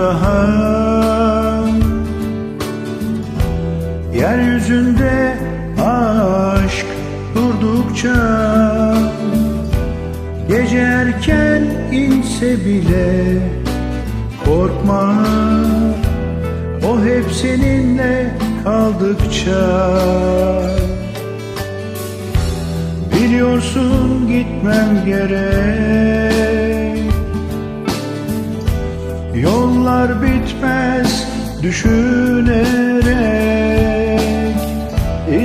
daha. Yeryüzünde aşk durdukça Gece erken inse bile korkma. O hep seninle kaldıkça. Biliyorsun gitmem gerek Yollar bitmez düşünerek.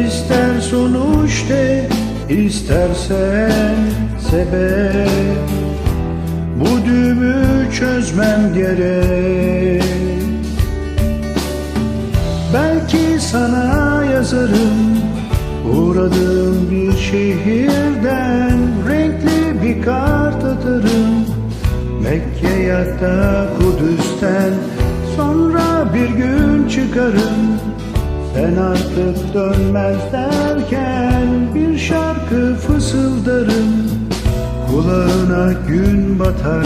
İster sonuç de istersen sebep. Bu düğümü çözmem gerek. Belki sana yazarım Uğradığım bir şehirden Renkli bir kart atarım. Mekke ya da çıkarım Sen artık dönmez derken Bir şarkı fısıldarım. Kulağına gün batarken.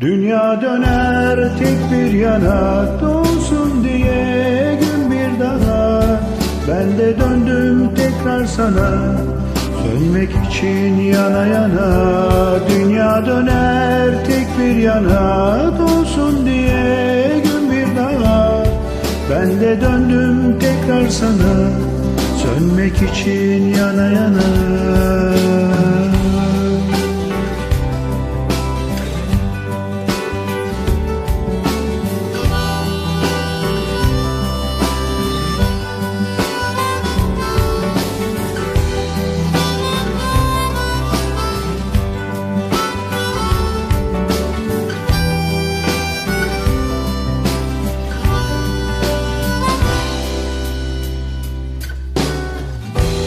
Dünya döner tek bir yana Dolsun diye gün bir daha. Ben de döndüm tekrar sana. Sönmek için yana yana. Dünya döner tek bir yana sana. Sönmek için yana yana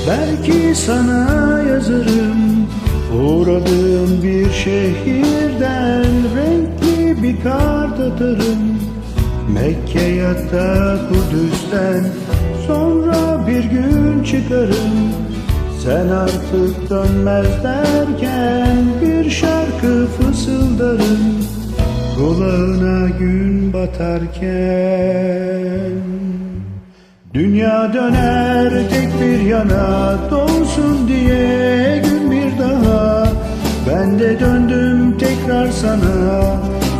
Belki sana yazarım Uğradığım bir şehirden Renkli bir kart atarım. Mekke ya da Kudüs'ten Sonra bir gün çıkarım. Sen artık dönmez derken Bir şarkı fısıldarım. Kulağına gün batarken Dünya döner tek bir yana Dolsun diye gün bir daha. Ben de döndüm tekrar sana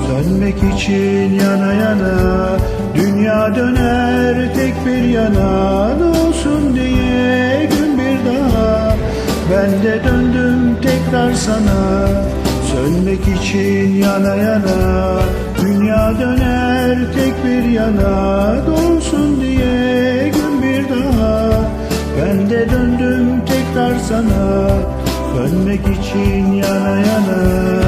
Sönmek için yana yana. Dünya döner tek bir yana Dolsun diye gün bir daha. Ben de döndüm tekrar sana Sönmek için yana yana. Dünya döner tek bir yana sana Sönmek için yana yana